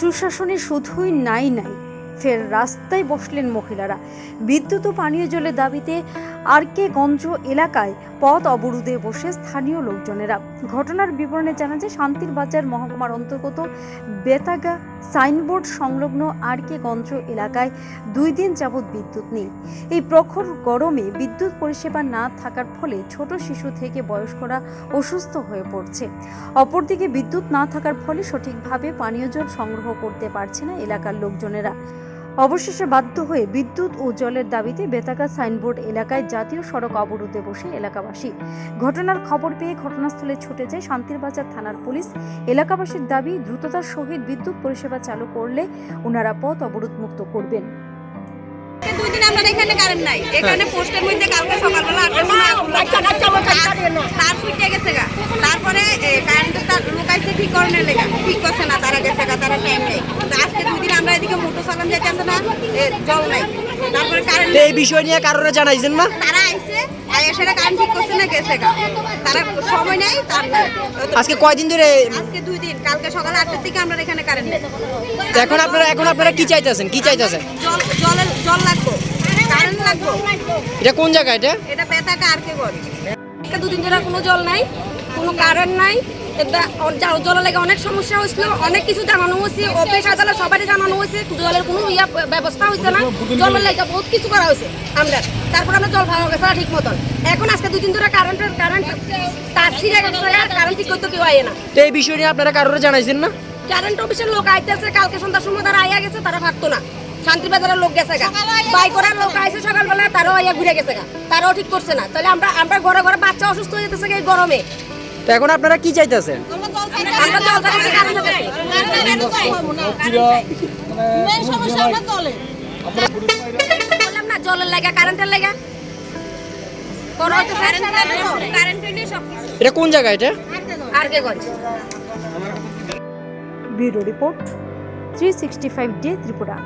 সুশাসনে শুধুই নাই নাই। ফের রাস্তায় বসলেন মহিলারা। বিদ্যুৎ ও পানীয় জলের দাবিতে আরকে গঞ্জ এলাকায় পথ অবরোধে বসে স্থানীয় লোকজনেরা। ঘটনার বিবরণে জানা যায়, শান্তির বাজার মহকুমার অন্তর্গত বেতাগা সাইনবোর্ড সংলগ্ন আরকে গঞ্জ এলাকায় দুই দিন যাবৎ বিদ্যুৎ নেই। এই প্রখর গরমে বিদ্যুৎ পরিষেবা না থাকার ফলে ছোট শিশু থেকে বয়স্করা অসুস্থ হয়ে পড়ছে। অপরদিকে বিদ্যুৎ না থাকার ফলে সঠিকভাবে পানীয় জল সংগ্রহ করতে পারছে না এলাকার লোকজনেরা। অবশেষে বাধ্য হয়ে বিদ্যুৎ ও জলের দাবিতে বেতাকা সাইনবোর্ড এলাকায় জাতীয় সড়ক অবরোধে বসে এলাকাবাসী। ঘটনার খবর পেয়ে ঘটনাস্থলে ছুটে যায় শান্তিরবাজার থানার পুলিশ। এলাকাবাসীর দাবি দ্রুততার সহিত বিদ্যুৎ পরিষেবা চালু করলে ওনারা পথ অবরোধ মুক্ত করবেন। আজকে দুই দিন আমরা এখানে কারেন্ট নাই। এখানে পোস্টের মধ্যে কালকে সকালবেলা আটটার সময় তার- তার ফুটে গেছে গা। তারপরে কারেন্টের তার লোকাইছে ঠিক করানোর লেগা। ঠিক করছে না তারা গেছে গা তারা টাইম নেই। আমরা এদিকে মোটর চালান যেতেছে না এ, জল নাই। তারপরে কারেন্ট এই বিষয় নিয়ে কারণে জানাইছেন না? তারা আইছে আইয়া সেটা কারেন্ট ঠিক করছে না গেছে গা। তারা সময় নেই তার। আজকে কয়দিন ধরে আজকে দুই দিন কালকে সকাল আটটার দিকে আমরা এখানে কারেন্ট নেই। এখন আপনারা এখন আপনারা কি চাইতেছেন? কি চাইতেছেন? জল জলের জল লাগবো। কারেন্ট লাগবো। এটা কোন জায়গা এটা? এটা বেতাকা আর কে করে দুদিন ধরে কোনো জল নাই কোনো কারেন্ট নাই। জল- জলের লাগে অনেক সমস্যা হয়েছিল অনেক কিছু জানানো হয়েছে অফিস আদালত সবাই জানানো হয়েছে জলের কোনো ইয়া ব্যবস্থা হয়েছে না। জলের লাগে বহুত কিছু করা হয়েছে আমরা। তারপর আমরা জল পাওয়া গেছে ঠিক মতন। এখন আজকে দুদিন ধরে কারেন্টের কারেন্ট তার ছিঁড়ে গেছে কারেন্ট ঠিক করতে কেউ আয় না। তো এই বিষয় নিয়ে আপনারা কারণে জানাইছেন না? কারেন্ট অফিসের লোক আইতেছে কালকে সন্ধ্যার সময় তারা আইয়া গেছে তারা থাকতো না। শান্তিবাজারের লোক গেছে গা। বাই করার লোক আইছে সকালবেলা তারাও আইয়া ঘুরে গেছে গা। তারাও ঠিক করছে না। তাহলে আমরা আমরা ঘরে ঘরে বাচ্চা অসুস্থ হয়ে যেতেছে এই গরমে। তো এখন আপনারা কি চাইতেছেন? আমরা জল চাইতেছি কারেন্ট না জলের লাগা কারেন্টের লাগা। কোনো হইতেছে কারেন্ট নেই। সব কিছু। এটা কোন জায়গা এটা? Bureau report three sixty five day Tripura.